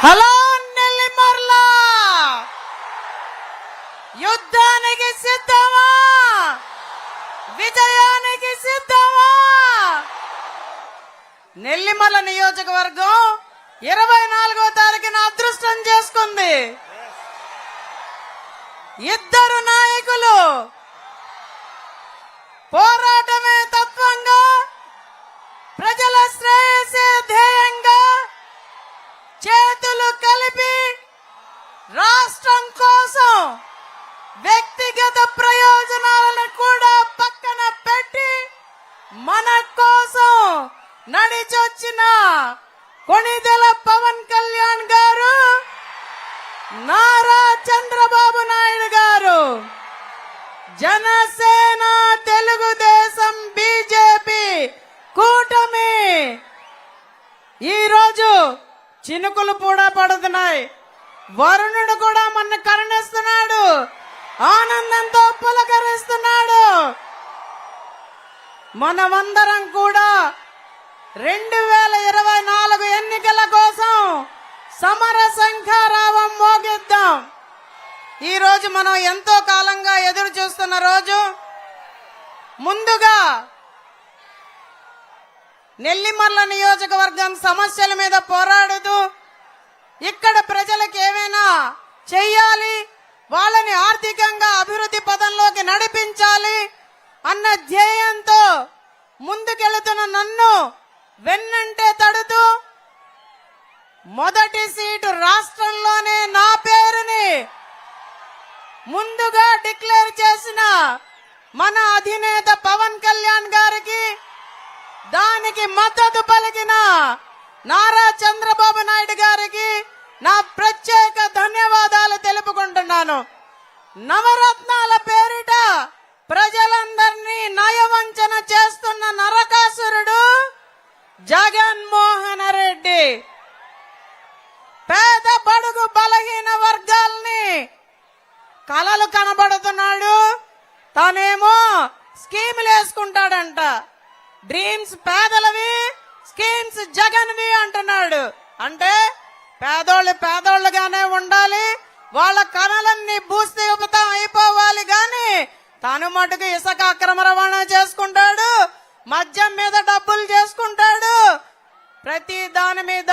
Hello Nellimarla యుద్ధానికి సిద్ధమా? విజయానికి సిద్ధమా? నెల్లిమల నియోజకవర్గం ఇరవై నాలుగో తారీఖున అదృష్టం చేసుకుంది. ఇద్దరు నాయకులు పోరాటమే తత్వంగా ప్రజల శ్రేయసే ధ్యేయంగా నడిచొచ్చిన కొణిదెల పవన్ కళ్యాణ్ గారు నారా చంద్రబాబు నాయుడు గారు జనసేన తెలుగుదేశం బీజేపీ కూటమి. ఈరోజు చినుకులు కూడా పడుతున్నాయి. వరుణుడు కూడా మన కరుణిస్తున్నాడు. ఆనందంతో పులకరిస్తున్నాడు. మనమందరం కూడా రెండు వేల ఇరవై నాలుగు ఎన్నికల కోసం సమర శంఖారావం మోగిద్దాం. ఈ రోజు మనం ఎంతో కాలంగా ఎదురు చూస్తున్న రోజు. ముందుగా నెల్లిమర్ల నియోజకవర్గం సమస్యల మీద పోరాడుతూ ఇక్కడ ప్రజలకు ఏమైనా చెయ్యాలి వాళ్ళని ఆర్థికంగా అభివృద్ధి పదంలోకి నడిపించాలి అన్న ధ్యేయంతో ముందుకెళ్తున్న నన్ను వెన్నంటే తడుతూ మొదటి సీటు రాష్ట్రంలోనే నా పేరుని ముందుగా డిక్లేర్ చేసిన మన అధినేత పవన్ కళ్యాణ్ గారికి దానికి మద్దతు పలికిన నారా చంద్రబాబు నాయుడు గారికి నా ప్రత్యేక ధన్యవాదాలు తెలుపుకుంటున్నాను. నవరత్నాల పేరిట తానేమో స్కీములు వేసుకుంటాడంట. డ్రీమ్స్ పేదలవి స్కీమ్స్ జగన్వి అంటున్నాడు. అంటే పేదోళ్ళు పేదోళ్ళుగానే ఉండాలి వాళ్ళ కళలన్నీ భూస్థిపతం అయిపోవాలి గాని తాను మటుకు ఇసుక అక్రమ రవాణా చేసుకుంటాడు మద్యం మీద డబ్బులు చేసుకుంటాడు. ప్రతి దాని మీద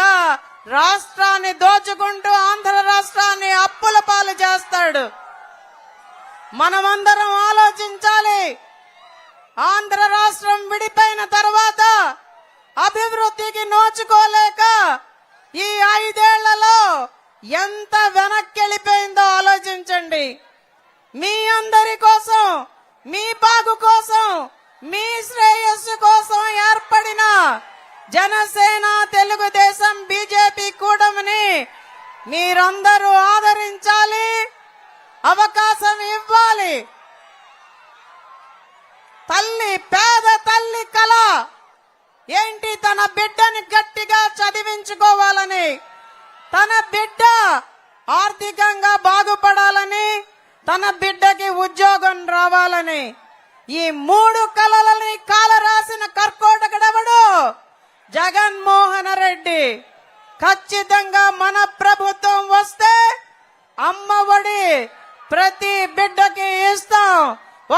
రాష్ట్రాన్ని దోచుకుంటూ ఆంధ్ర రాష్ట్రాన్ని అప్పుల పాలు చేస్తాడు. మనమందరం ఆలోచించాలి. ఆంధ్ర రాష్ట్రం విడిపోయిన తర్వాత అభివృద్ధికి నోచుకోలేక ఈ ఐదేళ్ళలో ఎంత వెనక్కి వెళ్ళిపోయిందో ఆలోచించండి. మీ అందరి కోసం మీ బాగు కోసం మీ శ్రేయస్సు కోసం ఏర్పడిన జనసేన తెలుగుదేశం బీజేపీ కూటమిని మీరందరూ ఆదరించ తన బిడ్డ ఆర్థికంగా బాగుపడాలని తన బిడ్డకి ఉద్యోగం రావాలని ఈ మూడు కళలని కాల రాసిన కర్కోటకుడెవడు? జగన్మోహన రెడ్డి. ఖచ్చితంగా మన ప్రభుత్వం వస్తే అమ్మఒడి ప్రతి బిడ్డకి ఇస్తాం.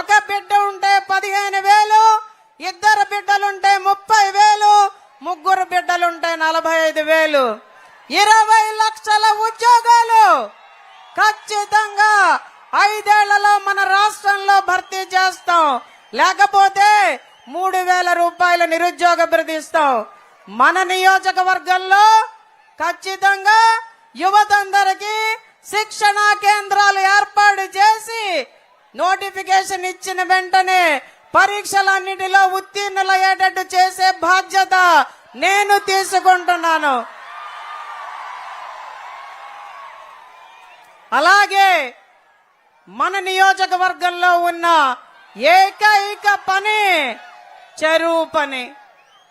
ఒక బిడ్డ ఉంటే పదిహేను వేలు ఇద్దరు బిడ్డలుంటే ముప్పై వేలు ముగ్గురు బిడ్డలుంటే నలభై ఐదు వేలు. ఇరవై లక్షల ఉద్యోగాలు ఖచ్చితంగా ఐదేళ్ళలో మన రాష్ట్రంలో భర్తీ చేస్తాం. లేకపోతే మూడు వేల రూపాయల నిరుద్యోగ ప్రతిస్తాం మన నియోజకవర్గంలో ఖచ్చితంగా యువతందరికీ శిక్షణా కేంద్రాలు ఏర్పాటు చేసి నోటిఫికేషన్ ఇచ్చిన వెంటనే పరీక్షలన్నిటిలో ఉత్తీర్ణులయ్యేటట్టు చేసే బాధ్యత నేను తీసుకుంటున్నాను. అలాగే మన నియోజకవర్గంలో ఉన్న ఏకైక పని చెరువు పని.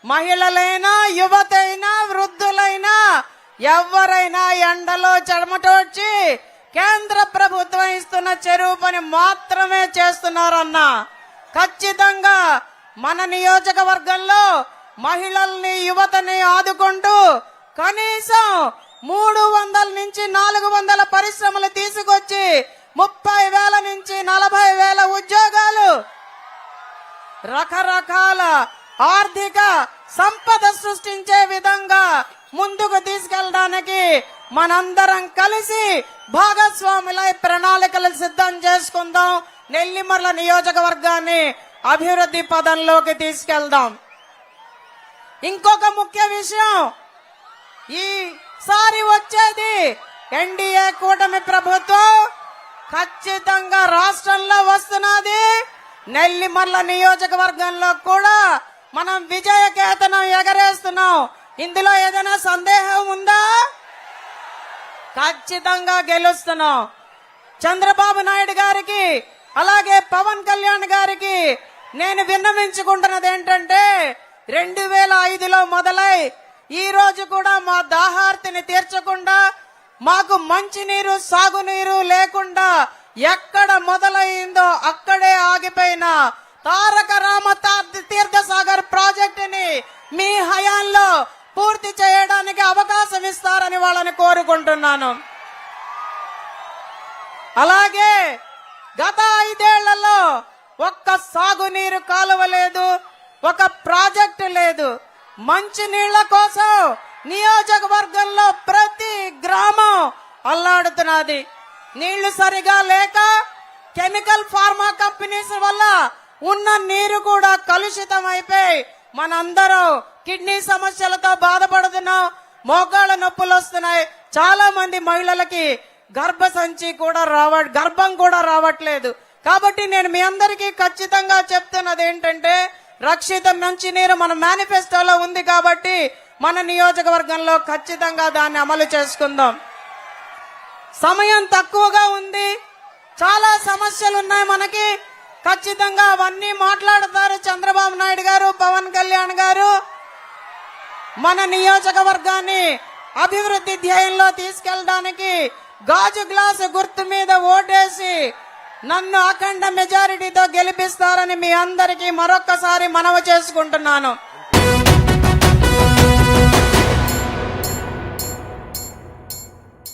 మహిళలైనా యువతైనా వృద్ధులైనా ఎవరైనా ఎండలో చెడమటోడ్చి కేంద్ర ప్రభుత్వం ఇస్తున్న చెరువు పని మాత్రమే చేస్తున్నారన్న. ఖచ్చితంగా మన నియోజకవర్గంలో మహిళల్ని యువతని ఆదుకుంటూ కనీసం మూడు వందల నుంచి నాలుగు వందల పరిశ్రమలు తీసుకొచ్చి ముప్పై వేల నుంచి నలభై వేల ఉద్యోగాలు. రకరకాల ఆర్థిక సంపద సృష్టించే విధంగా ముందుకు తీసుకెళ్ళడానికి మనందరం కలిసి భాగస్వాములై ప్రణాళికలు సిద్ధం చేసుకుందాం. నెల్లిమర్ల నియోజకవర్గాన్ని అభివృద్ధి పదంలోకి తీసుకెళ్దాం. ఇంకొక ముఖ్య విషయం ఈ సారి వచ్చేది ఎన్డీఏ కూటమి ప్రభుత్వం ఖచ్చితంగా రాష్ట్రంలో వస్తున్నది. నెల్లిమర్ల నియోజకవర్గంలో కూడా మనం విజయ కేతనం ఎగరేస్తున్నాం. ఇందులో ఏదైనా సందేహం ఉందా? ఖచ్చితంగా గెలుస్తున్నాం. చంద్రబాబు నాయుడు గారికి అలాగే పవన్ కళ్యాణ్ గారికి నేను విన్నవించుకుంటున్నది ఏంటంటే రెండు వేల ఐదులో మొదలై ఈ రోజు కూడా మా దాహార్తిని తీర్చకుండా మాకు మంచినీరు సాగునీరు లేకుండా ఎక్కడ మొదలైందో అక్కడే ఆగిపోయిన తారక రామ తీర్థసాగర్ ప్రాజెక్టుని మీ హయాంలో పూర్తి చేయడానికి అవకాశం ఇస్తారని వాళ్ళని కోరుకుంటున్నాను. అలాగే గత ఐదేళ్ళలో ఒక్క సాగునీరు కాలువ లేదు ఒక ప్రాజెక్టు లేదు. మంచి నీళ్ళ కోసం నియోజకవర్గంలో ప్రతి గ్రామం అల్లాడుతున్నది. నీళ్ళు సరిగా లేక కెమికల్ ఫార్మా కంపెనీస్ వల్ల ఉన్న నీరు కూడా కలుషితం అయిపోయి మనందరూ కిడ్నీ సమస్యలతో బాధపడుతున్నాం. మోకాళ్ళ నొప్పులు వస్తున్నాయి. చాలా మంది మహిళలకి గర్భసంచి కూడా రావ గర్భం కూడా రావట్లేదు. కాబట్టి నేను మీ అందరికీ ఖచ్చితంగా చెప్తున్నది ఏంటంటే రక్షిత మంచినీరు మన మేనిఫెస్టోలో ఉంది కాబట్టి మన నియోజకవర్గంలో ఖచ్చితంగా దాన్ని అమలు చేసుకుందాం. సమయం తక్కువగా ఉంది. చాలా సమస్యలు ఉన్నాయి మనకి. ఖచ్చితంగా అవన్నీ మాట్లాడతారు చంద్రబాబు నాయుడు గారు పవన్ కళ్యాణ్ గారు. మన నియోజకవర్గాన్ని అభివృద్ధి ధ్యేయంలో తీసుకెళ్ళడానికి గాజు గ్లాసు గుర్తు మీద ఓటేసి నన్ను అఖండ మెజారిటీతో గెలిపిస్తారని మీ అందరికీ మరొక్కసారి మనవి చేసుకుంటున్నాను.